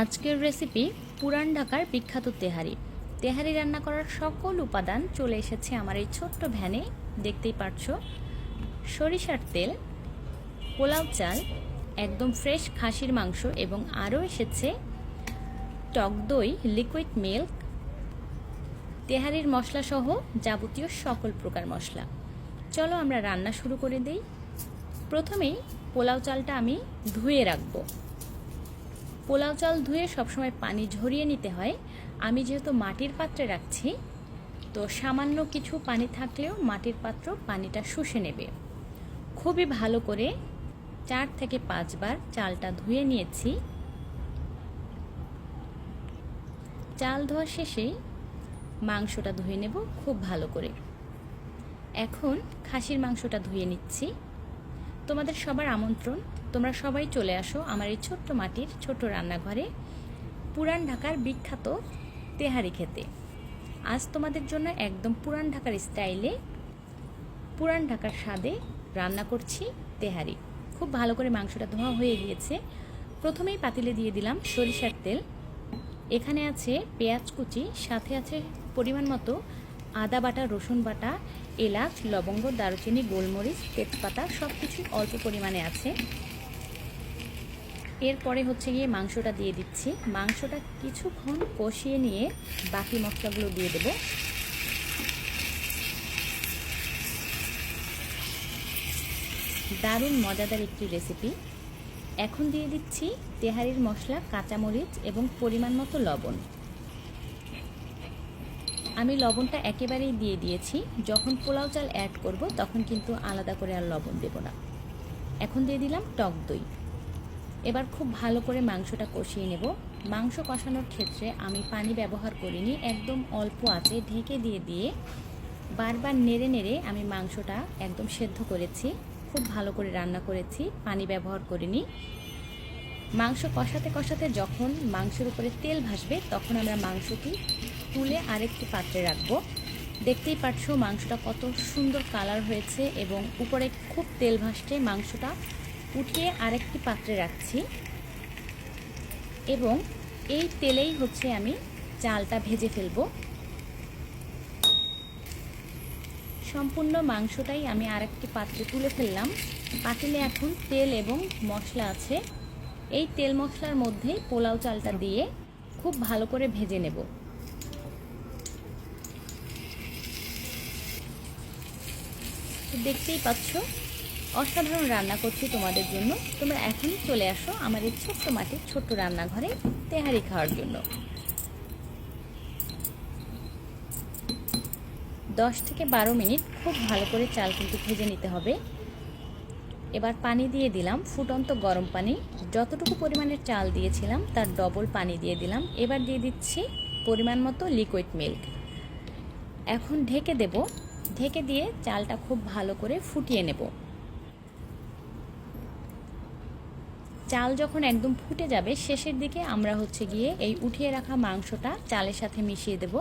আজকের রেসিপি পুরান ঢাকার বিখ্যাত তেহারি। তেহারি রান্না করার সকল উপাদান চলে এসেছে আমার এই ছোট্ট ভ্যানে, দেখতেই পারছ। সরিষার তেল, পোলাও চাল, একদম ফ্রেশ খাসির মাংস এবং আরও এসেছে টক দই লিকুইড মিল্ক তেহারির মশলা সহ যাবতীয় সকল প্রকার মশলা। চলো আমরা রান্না শুরু করে দেই। প্রথমেই পোলাও চালটা আমি ধুয়ে রাখব। পোলাও চাল ধুয়ে সবসময় পানি ঝরিয়ে নিতে হয়। আমি যেহেতু মাটির পাত্রে রাখছি, তো সামান্য কিছু পানি থাকলেও মাটির পাত্র পানিটা শুষে নেবে। খুবই ভালো করে চার থেকে পাঁচবার চালটা ধুয়ে নিয়েছি। চাল ধোয়া শেষেই মাংসটা ধুয়ে নেব খুব ভালো করে। এখন খাসির মাংসটা ধুয়ে নিচ্ছি। তোমাদের সবার আমন্ত্রণ। তোমরা সবাই চলে আসো আমার এই ছোট্ট মাটির ছোট রান্নাঘরে, পুরান ঢাকার বিখ্যাত তেহারি খেতে। আজ তোমাদের জন্য একদম পুরান ঢাকার স্টাইলে, পুরান ঢাকার স্বাদে রান্না করছি তেহারি। খুব ভালো করে মাংসটা ধোয়া হয়ে গিয়েছে। প্রথমেই পাতিলে দিয়ে দিলাম সরিষার তেল। এখানে আছে পেঁয়াজ কুচি, সাথে আছে পরিমাণ মতো আদা বাটা, রসুন বাটা এলাচ, লবঙ্গ, দারুচিনি, গোলমরিচ, তেজপাতা সব কিছু অল্প পরিমাণে আছে। এরপরে হচ্ছে গিয়ে মাংসটা দিয়ে দিচ্ছি। মাংসটা কিছুক্ষণ কষিয়ে নিয়ে বাকি মশলাগুলো দিয়ে দেব। দারুণ মজাদার একটি রেসিপি এখন দিয়ে দিচ্ছি তেহারির মশলা, কাঁচামরিচ এবং পরিমাণ মতো লবণ। আমি লবণটা একেবারেই দিয়ে দিয়েছি। যখন পোলাও চাল অ্যাড করব, তখন কিন্তু আলাদা করে আর লবণ দেব না। এখন দিয়ে দিলাম টক দই। এবার খুব ভালো করে মাংসটা কষিয়ে নেব। মাংস কষানোর ক্ষেত্রে আমি পানি ব্যবহার করিনি, একদম অল্প আছে ঢেকে দিয়ে দিয়ে বারবার নেড়ে নেড়ে আমি মাংসটা একদম সেদ্ধ করেছি। খুব ভালো করে রান্না করেছি, পানি ব্যবহার করিনি। মাংস কষাতে কষাতে যখন মাংসের উপরে তেল ভাসবে, তখন আমরা মাংসটি তুলে আরেকটি পাত্রে রাখব। দেখতেই পাচ্ছ মাংসটা কত সুন্দর কালার হয়েছে এবং উপরে খুব তেল ভাসছে। মাংসটা উঠিয়ে আরেকটি পাত্রে রাখছি। এবং এই তেলেই হচ্ছে আমি চালটা ভেজে ফেলব। সম্পূর্ণ মাংসটাই আমি আরেকটি পাত্রে তুলে ফেললাম। পাতিলে এখন তেল এবং মশলা আছে। এই তেল মশলার মধ্যেই পোলাও চালটা দিয়ে খুব ভালো করে ভেজে নেব। দেখতেই পাচ্ছ, অসাধারণ রান্না করছি তোমাদের জন্য। তোমরা এখনই চলে আসো আমার এই ছোট্ট মাটির ছোট্ট রান্নাঘরে তেহারি খাওয়ার জন্য। দশ থেকে বারো মিনিট খুব ভালো করে চাল কিন্তু ভেজে নিতে হবে। এবার পানি দিয়ে দিলাম ফুটন্ত গরম পানি। যতটুকু পরিমাণের চাল দিয়েছিলাম তার ডবল পানি দিয়ে দিলাম। এবার দিয়ে দিচ্ছি পরিমাণ মতো লিকুইড মিল্ক এখন ঢেকে দেব ঢেকে দিয়ে চালটা খুব ভালো করে ফুটিয়ে নেব। চাল যখন একদম ফুটে যাবে, শেষের দিকে আমরা হচ্ছে গিয়ে এই উঠিয়ে রাখা মাংসটা চালের সাথে মিশিয়ে দেব।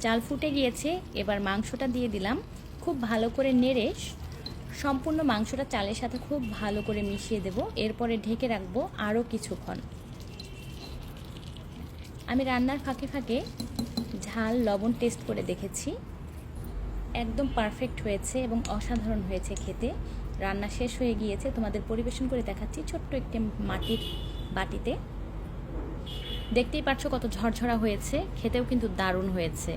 চাল ফুটে গিয়েছে, এবার মাংসটা দিয়ে দিলাম। খুব ভালো করে নেড়ে সম্পূর্ণ মাংসটা চালের সাথে খুব ভালো করে মিশিয়ে দেব। এরপরে ঢেকে রাখব আরও কিছুক্ষণ। আমি রান্নার ফাঁকে ফাঁকে ঝাল, লবণ টেস্ট করে দেখেছি। একদম পারফেক্ট হয়েছে এবং অসাধারণ হয়েছে খেতে। রান্না শেষ হয়ে গিয়েছে। তোমাদের পরিবেশন করে দেখাচ্ছি ছোট্ট একটি মাটির বাটিতে। দেখতেই পাচ্ছ কত ঝরঝরা হয়েছে। খেতেও কিন্তু দারুণ হয়েছে।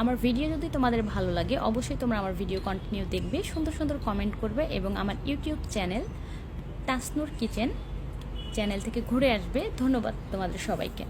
আমার ভিডিও যদি তোমাদের ভালো লাগে, অবশ্যই তোমরা আমার ভিডিও কন্টিনিউ দেখবে, সুন্দর সুন্দর কমেন্ট করবে এবং আমার ইউটিউব চ্যানেল তাসনুর কিচেন চ্যানেল থেকে ঘুরে আসবে। ধন্যবাদ তোমাদের সবাইকে।